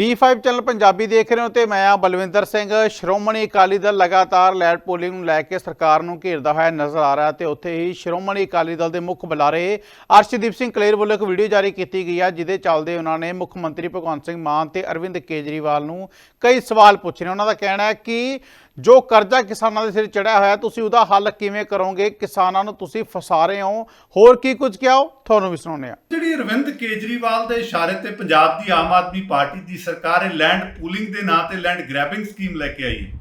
D5 channel Punjabi ਦੇਖ ਰਹੇ ਹੋ ਤੇ ਮੈਂ ਆ ਬਲਵਿੰਦਰ ਸਿੰਘ। ਸ਼੍ਰੋਮਣੀ ਅਕਾਲੀ ਦਲ ਲਗਾਤਾਰ ਲੈਟ ਪੋਲਿੰਗ ਨੂੰ ਲੈ ਕੇ ਸਰਕਾਰ ਨੂੰ ਘੇਰਦਾ ਹੋਇਆ ਨਜ਼ਰ ਆ ਰਿਹਾ ਤੇ ਉੱਥੇ ਹੀ ਸ਼੍ਰੋਮਣੀ ਅਕਾਲੀ ਦਲ ਦੇ ਮੁੱਖ ਬੁਲਾਰੇ ਅਰਸ਼ਦੀਪ ਸਿੰਘ ਕਲੇਰ ਵੱਲੋਂ ਇੱਕ ਵੀਡੀਓ ਜਾਰੀ ਕੀਤੀ ਗਈ ਹੈ ਜਿਹਦੇ ਚੱਲਦੇ ਉਹਨਾਂ ਨੇ ਮੁੱਖ ਮੰਤਰੀ ਭਗਵੰਤ ਸਿੰਘ ਮਾਨ ਤੇ ਅਰਵਿੰਦ ਕੇਜਰੀਵਾਲ ਨੂੰ ਕਈ ਸਵਾਲ ਪੁੱਛੇ ਨੇ ਉਹਨਾਂ ਦਾ ਕਹਿਣਾ ਹੈ ਕਿ ਜੋ ਕਰਜ਼ਾ ਕਿਸਾਨਾਂ ਦੇ ਸਿਰ ਚੜਿਆ ਹੋਇਆ, ਤੁਸੀਂ ਉਹਦਾ ਹੱਲ ਕਿਵੇਂ ਕਰੋਗੇ? ਕਿਸਾਨਾਂ ਨੂੰ ਤੁਸੀਂ ਫਸਾ ਰਹੇ ਹੋ। ਹੋਰ ਕੀ ਕੁਝ ਕਿਹਾ ਤੁਹਾਨੂੰ ਵੀ ਸੁਣਾਉਂਦੇ ਆ ਜਿਹੜੀ ਅਰਵਿੰਦ ਕੇਜਰੀਵਾਲ ਦੇ ਇਸ਼ਾਰੇ ਤੇ ਪੰਜਾਬ ਦੀ ਆਮ ਆਦਮੀ ਪਾਰਟੀ ਦੀ ਸਰਕਾਰ ਇਹ ਲੈਂਡ ਪੂਲਿੰਗ ਦੇ ਨਾਂ ਤੇ ਲੈਂਡ ਗ੍ਰੈਬਿੰਗ ਸਕੀਮ ਲੈ ਕੇ ਆਈ ਹੈ।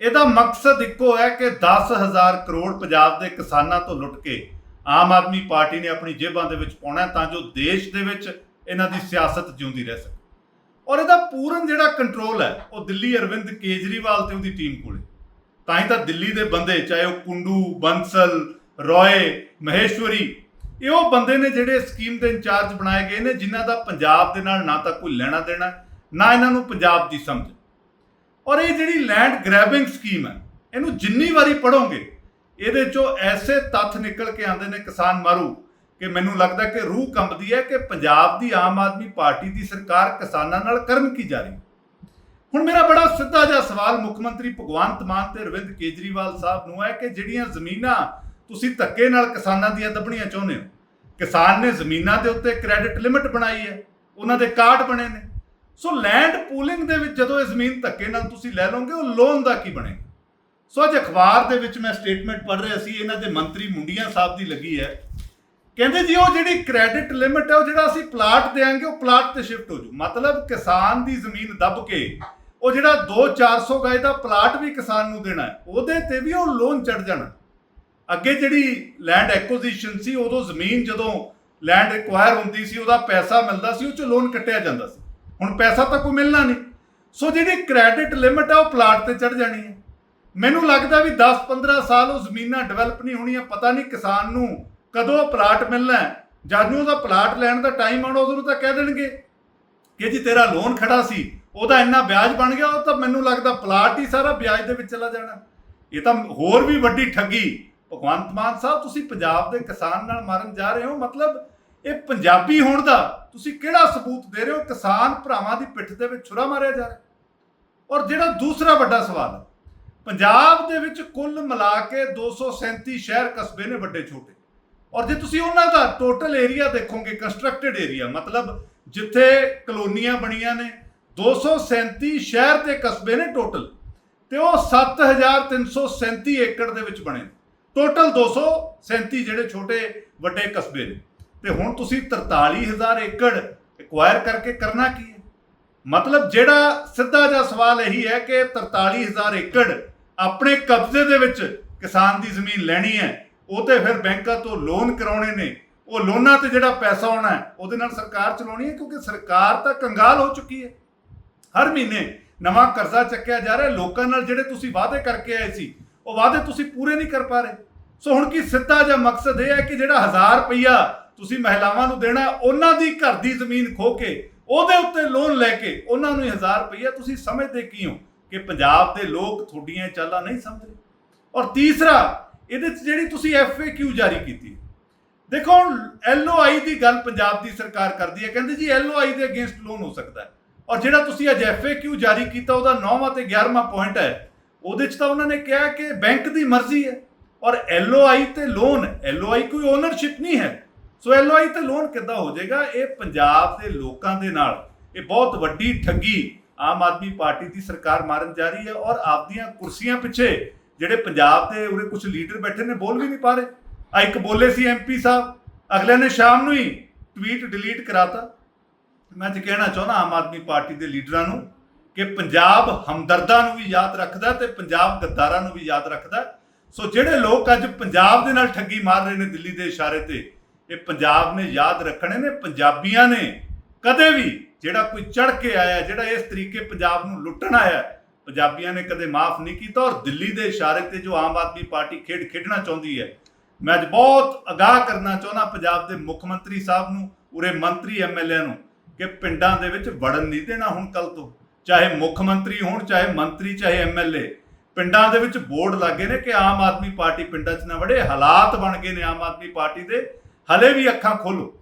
ਇਹਦਾ ਮਕਸਦ ਇੱਕੋ ਹੈ ਕਿ 10000 ਕਰੋੜ ਪੰਜਾਬ ਦੇ ਕਿਸਾਨਾਂ ਤੋਂ ਲੁੱਟ ਕੇ ਆਮ ਆਦਮੀ ਪਾਰਟੀ ਨੇ ਆਪਣੀ ਜੇਬਾਂ ਦੇ ਵਿੱਚ ਪਾਉਣਾ ਤਾਂ ਜੋ ਦੇਸ਼ ਦੇ ਵਿੱਚ ਇਹਨਾਂ ਦੀ ਸਿਆਸਤ ਜਿਉਂਦੀ ਰਹਿ ਸਕੇ। ਔਰ ਇਹਦਾ ਪੂਰਨ ਜਿਹੜਾ ਕੰਟਰੋਲ ਹੈ, ਉਹ ਦਿੱਲੀ ਅਰਵਿੰਦ ਕੇਜਰੀਵਾਲ ਤੇ ਉਹਦੀ ਟੀਮ ਕੋਲੇ। ਤਾਂ ਹੀ ਤਾਂ ਦਿੱਲੀ ਦੇ ਬੰਦੇ, ਚਾਹੇ ਉਹ ਕੁੰਡੂ, ਬੰਸਲ, ਰੋਏ, ਮਹੇਸ਼ਵਰੀ, ਇਹ ਉਹ ਬੰਦੇ ਨੇ ਜਿਹੜੇ ਸਕੀਮ ਦੇ ਇੰਚਾਰਜ ਬਣਾਏ ਗਏ ਨੇ, ਜਿਨ੍ਹਾਂ ਦਾ ਪੰਜਾਬ ਦੇ ਨਾਲ ਨਾ ਤਾਂ ਕੋਈ ਲੈਣਾ ਦੇਣਾ, ਨਾ ਇਹਨਾਂ ਨੂੰ ਪੰਜਾਬ ਦੀ ਸਮਝ। ਔਰ ਇਹ ਜਿਹੜੀ ਲੈਂਡ ਗ੍ਰੈਬਿੰਗ ਸਕੀਮ ਹੈ, ਇਹਨੂੰ ਜਿੰਨੀ ਵਾਰੀ ਪੜੋਗੇ ਇਹਦੇ ਚੋਂ ਐਸੇ ਤੱਥ ਨਿਕਲ ਕੇ ਆਉਂਦੇ ਨੇ ਕਿਸਾਨ ਮਾਰੂ ਕਿ ਮੈਨੂੰ ਲੱਗਦਾ ਕਿ ਰੂਹ ਕੰਬਦੀ ਹੈ ਕਿ ਪੰਜਾਬ ਦੀ ਆਮ ਆਦਮੀ ਪਾਰਟੀ ਦੀ ਸਰਕਾਰ ਕਿਸਾਨਾਂ ਨਾਲ ਕਰਨ ਕੀ ਜਾ ਰਹੀ ਹੁਣ ਮੇਰਾ ਬੜਾ ਸਿੱਧਾ ਜਿਹਾ ਸਵਾਲ ਮੁੱਖ ਮੰਤਰੀ ਭਗਵੰਤ ਮਾਨ ਤੇ ਅਰਵਿੰਦ ਕੇਜਰੀਵਾਲ ਸਾਹਿਬ ਨੂੰ ਹੈ ਕਿ ਜਿਹੜੀਆਂ ਜ਼ਮੀਨਾਂ ਤੁਸੀਂ ਧੱਕੇ ਨਾਲ ਕਿਸਾਨਾਂ ਦੀਆਂ ਦੱਬਣੀਆਂ ਚਾਹੁੰਦੇ ਹੋ, ਕਿਸਾਨ ਨੇ ਜ਼ਮੀਨਾਂ ਦੇ ਉੱਤੇ ਕ੍ਰੈਡਿਟ ਲਿਮਿਟ ਬਣਾਈ ਹੈ, ਉਹਨਾਂ ਦੇ ਕਾਰਡ ਬਣੇ ਨੇ। ਸੋ ਲੈਂਡ ਪੂਲਿੰਗ ਦੇ ਵਿੱਚ ਜਦੋਂ ਇਹ ਜ਼ਮੀਨ ਧੱਕੇ ਨਾਲ ਤੁਸੀਂ ਲੈ ਲਓਗੇ, ਉਹ ਲੋਨ ਦਾ ਕੀ ਬਣੇਗਾ? ਸੋ ਅੱਜ ਅਖਬਾਰ ਦੇ ਵਿੱਚ ਮੈਂ ਸਟੇਟਮੈਂਟ ਪੜ੍ਹ ਰਿਹਾ ਸੀ, ਇਹਨਾਂ ਦੇ ਮੰਤਰੀ ਮੁੰਡੀਆਂ ਸਾਹਿਬ ਦੀ ਲੱਗੀ ਹੈ। ਕਹਿੰਦੇ ਜੀ ਉਹ ਜਿਹੜੀ ਕ੍ਰੈਡਿਟ ਲਿਮਿਟ ਹੈ, ਉਹ ਜਿਹੜਾ ਅਸੀਂ ਪਲਾਟ ਦੇਾਂਗੇ ਉਹ ਪਲਾਟ ਤੇ ਸ਼ਿਫਟ ਹੋ ਜੂ। ਮਤਲਬ ਕਿਸਾਨ ਦੀ ਜ਼ਮੀਨ ਦੱਬ ਕੇ, ਉਹ ਜਿਹੜਾ 2-400 ਗਜ ਦਾ ਪਲਾਟ ਵੀ ਕਿਸਾਨ ਨੂੰ ਦੇਣਾ ਹੈ, ਉਹਦੇ ਤੇ ਵੀ ਉਹ ਲੋਨ ਚੜ ਜਾਣਾ। ਅੱਗੇ ਜਿਹੜੀ ਲੈਂਡ ਐਕੁਜੀਸ਼ਨ ਸੀ, ਉਦੋਂ ਜ਼ਮੀਨ ਜਦੋਂ ਲੈਂਡ ਰਿਕਵਾਇਰ ਹੁੰਦੀ ਸੀ, ਉਹਦਾ ਪੈਸਾ ਮਿਲਦਾ ਸੀ, ਉਹ ਚ ਲੋਨ ਕੱਟਿਆ ਜਾਂਦਾ ਸੀ। ਹੁਣ ਪੈਸਾ ਤਾਂ ਕੋਈ ਮਿਲਣਾ ਨਹੀਂ। ਸੋ ਜਿਹੜੀ ਕ੍ਰੈਡਿਟ ਲਿਮਿਟ ਹੈ, ਉਹ ਪਲਾਟ ਤੇ ਚੜ ਜਾਣੀ ਹੈ। ਮੈਨੂੰ ਲੱਗਦਾ ਵੀ 10-15 ਸਾਲ ਉਹ ਜ਼ਮੀਨਾਂ ਡਿਵੈਲਪ ਨਹੀਂ ਹੋਣੀਆਂ, ਪਤਾ ਨਹੀਂ ਕਿਸਾਨ ਨੂੰ ਕਦੋਂ ਉਹ ਪਲਾਟ ਮਿਲਣਾ ਹੈ? ਜਦ ਨੂੰ ਉਹਦਾ ਪਲਾਟ ਲੈਣ ਦਾ ਟਾਈਮ ਆਉਣਾ ਉਦੋਂ ਤਾਂ ਕਹਿ ਦੇਣਗੇ ਕਿ ਜੀ ਤੇਰਾ ਲੋਨ ਖੜਾ ਸੀ, ਉਹਦਾ ਇੰਨਾ ਵਿਆਜ ਬਣ ਗਿਆ, ਉਹ ਤਾਂ ਮੈਨੂੰ ਲੱਗਦਾ ਪਲਾਟ ਹੀ ਸਾਰਾ ਵਿਆਜ ਦੇ ਵਿੱਚ ਚਲਾ ਜਾਣਾ। ਇਹ ਤਾਂ ਹੋਰ ਵੀ ਵੱਡੀ ਠੱਗੀ। ਭਗਵੰਤ ਮਾਨ ਸਾਹਿਬ, ਤੁਸੀਂ ਪੰਜਾਬ ਦੇ ਕਿਸਾਨ ਨਾਲ ਮਾਰਨ ਜਾ ਰਹੇ ਹੋ, ਮਤਲਬ ਇਹ ਪੰਜਾਬੀ ਹੋਣ ਦਾ ਤੁਸੀਂ ਕਿਹੜਾ ਸਬੂਤ ਦੇ ਰਹੇ ਹੋ? ਕਿਸਾਨ ਭਰਾਵਾਂ ਦੀ ਪਿੱਠ ਦੇ ਵਿੱਚ ਛੁਰਾ ਮਾਰਿਆ ਜਾ ਰਿਹਾ। ਔਰ ਜਿਹੜਾ ਦੂਸਰਾ ਵੱਡਾ ਸਵਾਲ ਹੈ, ਪੰਜਾਬ ਦੇ ਵਿੱਚ ਕੁੱਲ ਮਿਲਾ ਕੇ 237 ਸ਼ਹਿਰ ਕਸਬੇ ਨੇ ਵੱਡੇ ਛੋਟੇ। ਔਰ ਜੇ ਤੁਸੀਂ ਉਹਨਾਂ ਦਾ ਟੋਟਲ ਏਰੀਆ ਦੇਖੋਗੇ ਕੰਸਟਰਕਟਡ ਏਰੀਆ ਮਤਲਬ ਜਿੱਥੇ ਕਲੋਨੀਆਂ ਬਣੀਆਂ ਨੇ 237 ਸ਼ਹਿਰ ਤੇ ਕਸਬੇ ਨੇ ਟੋਟਲ ਤੇ ਉਹ 7337 ਏਕੜ ਦੇ ਵਿੱਚ ਬਣੇ ਟੋਟਲ 237 ਜਿਹੜੇ ਛੋਟੇ ਵੱਡੇ ਕਸਬੇ ਨੇ। ਤੇ ਹੁਣ ਤੁਸੀਂ 43000 ਏਕੜ ਐਕਵਾਇਰ ਕਰਕੇ ਕਰਨਾ ਕੀ ਹੈ? ਮਤਲਬ ਜਿਹੜਾ ਸਿੱਧਾ ਜਿਹਾ ਸਵਾਲ ਇਹੀ ਹੈ ਕਿ 43000 ਏਕੜ ਆਪਣੇ ਕਬਜ਼ੇ ਦੇ ਵਿੱਚ ਕਿਸਾਨ ਦੀ ਜ਼ਮੀਨ ਲੈਣੀ ਹੈ ਉਹ ਤੇ ਫਿਰ ਬੈਂਕਾਂ ਤੋਂ ਲੋਨ ਕਰਾਉਣੇ ਨੇ। ਉਹ ਲੋਨਾਂ ਤੇ ਜਿਹੜਾ ਪੈਸਾ ਆਉਣਾ ਉਹਦੇ ਨਾਲ ਸਰਕਾਰ ਚਲਾਉਣੀ ਹੈ, ਕਿਉਂਕਿ ਸਰਕਾਰ ਤਾਂ ਕੰਗਾਲ ਹੋ ਚੁੱਕੀ ਹੈ। ਹਰ ਮਹੀਨੇ ਨਵਾਂ ਕਰਜ਼ਾ ਚੱਕਿਆ ਜਾ ਰਿਹਾ, ਲੋਕਾਂ ਨਾਲ ਜਿਹੜੇ ਤੁਸੀਂ ਵਾਅਦੇ ਕਰਕੇ ਆਏ ਸੀ, ਉਹ ਵਾਅਦੇ ਤੁਸੀਂ ਪੂਰੇ ਨਹੀਂ ਕਰ ਪਾ ਰਹੇ। ਸੋ ਹੁਣ ਕੀ ਸਿੱਧਾ ਜਿਹਾ ਮਕਸਦ ਇਹ ਹੈ ਕਿ ਜਿਹੜਾ 1000 ਰੁਪਈਆ ਤੁਸੀਂ ਮਹਿਲਾਵਾਂ ਨੂੰ ਦੇਣਾ, ਉਹਨਾਂ ਦੀ ਘਰ ਦੀ ਜ਼ਮੀਨ ਖੋ ਕੇ, ਉਹਦੇ ਉੱਤੇ ਲੋਨ ਲੈ ਕੇ, ਉਹਨਾਂ ਨੂੰ 1000 ਰੁਪਈਆ ਤੁਸੀਂ ਸਮਝਦੇ ਕੀ ਹੋ ਕਿ ਪੰਜਾਬ ਦੇ ਲੋਕ ਤੁਹਾਡੀਆਂ ਚਾਲਾਂ ਨਹੀਂ ਸਮਝ ਰਹੇ ਔਰ ਤੀਸਰਾ ਇਹਦੇ ਚ ਜਿਹੜੀ ਤੁਸੀਂ ਐਫਏਕਿਊ ਜਾਰੀ ਕੀਤੀ ਦੇਖੋ, ਹੁਣ ਐਲਓਆਈ ਦੀ ਗੱਲ ਪੰਜਾਬ ਦੀ ਸਰਕਾਰ ਕਰਦੀ ਹੈ। ਕਹਿੰਦੇ ਜੀ ਐਲਓਆਈ ਦੇ ਅਗੇਂਸਟ ਲੋਨ ਹੋ ਸਕਦਾ ਹੈ। ਔਰ ਜਿਹੜਾ ਤੁਸੀਂ ਅੱਜ ਐਫਏਕਿਊ ਜਾਰੀ ਕੀਤਾ, ਉਹਦਾ 9ਵਾਂ ਤੇ 11ਵਾਂ ਪੁਆਇੰਟ ਹੈ। ਉਹਦੇ ਚ ਤਾਂ ਉਹਨਾਂ ਨੇ ਕਿਹਾ ਕਿ ਬੈਂਕ ਦੀ ਮਰਜ਼ੀ ਹੈ। ਔਰ ਐਲਓਆਈ ਤੇ ਲੋਨ ਐਲਓਆਈ ਕੋਈ ਓਨਰਸ਼ਿਪ ਨਹੀਂ ਹੈ। ਸੋ ਐਲਓਆਈ ਤੇ ਲੋਨ ਕਿੱਦਾਂ ਹੋ ਜਾਏਗਾ? ਇਹ ਪੰਜਾਬ ਦੇ ਲੋਕਾਂ ਦੇ ਨਾਲ, ਇਹ ਬਹੁਤ ਵੱਡੀ ਠੱਗੀ ਆਮ ਆਦਮੀ ਪਾਰਟੀ ਦੀ ਸਰਕਾਰ ਮਾਰਨ ਜਾ ਰਹੀ ਹੈ। ਔਰ ਆਪਦੀਆਂ ਕੁਰਸੀਆਂ ਪਿੱਛੇ ਜਿਹੜੇ ਪੰਜਾਬ ਦੇ ਉਰੇ ਕੁਝ ਲੀਡਰ ਬੈਠੇ ਨੇ, ਬੋਲ ਵੀ ਨਹੀਂ ਪਾ ਰਹੇ। ਆ ਇੱਕ ਬੋਲੇ ਸੀ ਐਮਪੀ ਸਾਹਿਬ। ਅਗਲੇ ਨੇ ਸ਼ਾਮ ਨੂੰ ਹੀ ਟਵੀਟ ਡਿਲੀਟ ਕਰਾਤਾ। ਮੈਂ ਤੇ ਕਹਿਣਾ ਚਾਹੁੰਦਾ ਆਮ ਆਦਮੀ ਪਾਰਟੀ ਦੇ ਲੀਡਰਾਂ ਨੂੰ ਕਿ ਪੰਜਾਬ ਹਮਦਰਦਾਂ ਨੂੰ ਵੀ ਯਾਦ ਰੱਖਦਾ ਤੇ ਪੰਜਾਬ ਗੱਦਾਰਾਂ ਨੂੰ ਵੀ ਯਾਦ ਰੱਖਦਾ। ਸੋ ਜਿਹੜੇ ਲੋਕ ਅੱਜ ਪੰਜਾਬ ਦੇ ਨਾਲ ਠੱਗੀ ਮਾਰ ਰਹੇ ਨੇ ਦਿੱਲੀ ਦੇ ਇਸ਼ਾਰੇ ਤੇ, ਇਹ ਪੰਜਾਬ ਨੇ ਯਾਦ ਰੱਖਣੇ ਨੇ, ਪੰਜਾਬੀਆਂ ਨੇ ਕਦੇ ਵੀ ਜਿਹੜਾ ਕੋਈ ਚੜ ਕੇ ਆਇਆ, ਜਿਹੜਾ ਇਸ ਤਰੀਕੇ ਪੰਜਾਬ ਨੂੰ ਲੁੱਟਣ ਆਇਆ ਪੰਜਾਬੀਆਂ ਨੇ ਕਦੇ ਮਾਫ ਨਹੀਂ ਕੀਤਾ ਔਰ ਦਿੱਲੀ ਦੇ ਇਸ਼ਾਰੇ ਤੇ ਜੋ ਆਮ ਆਦਮੀ ਪਾਰਟੀ ਖੇਡ ਖੇਡਣਾ ਚਾਹੁੰਦੀ ਹੈ, ਮੈਂ ਅੱਜ ਬਹੁਤ ਅਗਾਹ ਕਰਨਾ ਚਾਹੁੰਦਾ ਪੰਜਾਬ ਦੇ ਮੁੱਖ ਮੰਤਰੀ ਸਾਹਿਬ ਨੂੰ ਉਰੇ ਮੰਤਰੀ ਐਮਐਲਏ ਨੂੰ, ਕਿ ਪਿੰਡਾਂ ਦੇ ਵਿੱਚ ਵੜਨ ਨਹੀਂ ਦੇਣਾ ਹੁਣ ਕੱਲ ਤੋਂ। ਚਾਹੇ ਮੁੱਖ ਮੰਤਰੀ ਹੋਣ, ਚਾਹੇ ਮੰਤਰੀ, ਚਾਹੇ ਐਮਐਲਏ ਪਿੰਡਾਂ ਦੇ ਵਿੱਚ ਬੋਰਡ ਲੱਗੇ ਨੇ ਕਿ ਆਮ ਆਦਮੀ ਪਾਰਟੀ ਪਿੰਡਾਂ 'ਚ ਨਾ ਵੜੇ, ਹਾਲਾਤ ਬਣ ਗਏ ਨੇ ਆਮ ਆਦਮੀ ਪਾਰਟੀ ਦੇ, ਹਲੇ ਵੀ ਅੱਖਾਂ ਖੋਲੋ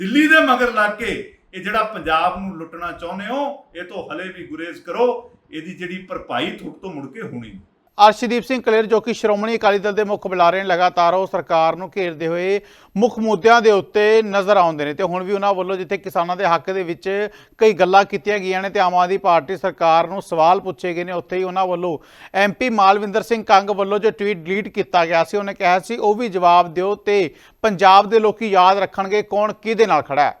ਦਿੱਲੀ ਦੇ ਮਗਰ ਲੱਗ ਕੇ ਇਹ ਜਿਹੜਾ ਪੰਜਾਬ ਨੂੰ ਲੁੱਟਣਾ ਚਾਹੁੰਦੇ ਹੋ, ਇਹ ਤੋਂ ਹਲੇ ਵੀ ਗੁਰੇਜ਼ ਕਰੋ। ਇਹਦੀ ਜਿਹੜੀ ਭਰਪਾਈ ਤੁਹਾਡੇ ਤੋਂ ਮੁੜ ਕੇ ਹੋਣੀ ਅਰਸ਼ਦੀਪ ਸਿੰਘ ਕਲੇਰ, ਜੋ ਕਿ ਸ਼੍ਰੋਮਣੀ ਅਕਾਲੀ ਦਲ ਦੇ ਮੁੱਖ ਬੁਲਾਰੇ ਨੇ, ਲਗਾਤਾਰ ਉਹ ਸਰਕਾਰ ਨੂੰ ਘੇਰਦੇ ਹੋਏ ਮੁੱਖ ਮੁੱਦਿਆਂ ਦੇ ਉੱਤੇ ਨਜ਼ਰ ਆਉਂਦੇ ਨੇ ਤੇ ਹੁਣ ਵੀ ਉਹਨਾਂ ਵੱਲੋਂ ਜਿੱਥੇ ਕਿਸਾਨਾਂ ਦੇ ਹੱਕ ਦੇ ਵਿੱਚ ਕਈ ਗੱਲਾਂ ਕੀਤੀਆਂ ਗਈਆਂ ਨੇ ਤੇ ਆਮ ਆਦਮੀ ਪਾਰਟੀ ਸਰਕਾਰ ਨੂੰ ਸਵਾਲ ਪੁੱਛੇ ਗਏ ਨੇ, ਉੱਥੇ ਹੀ ਉਹਨਾਂ ਵੱਲੋਂ ਐਮਪੀ ਮਾਲਵਿੰਦਰ ਸਿੰਘ ਕੰਗ ਵੱਲੋਂ ਜੋ ਟਵੀਟ ਡਿਲੀਟ ਕੀਤਾ ਗਿਆ ਸੀ, ਉਹਨੇ ਕਿਹਾ ਸੀ, ਉਹ ਵੀ ਜਵਾਬ ਦਿਓ ਤੇ ਪੰਜਾਬ ਦੇ ਲੋਕੀ ਯਾਦ ਰੱਖਣਗੇ ਕੌਣ ਕਿਹਦੇ ਨਾਲ ਖੜਾ ਹੈ।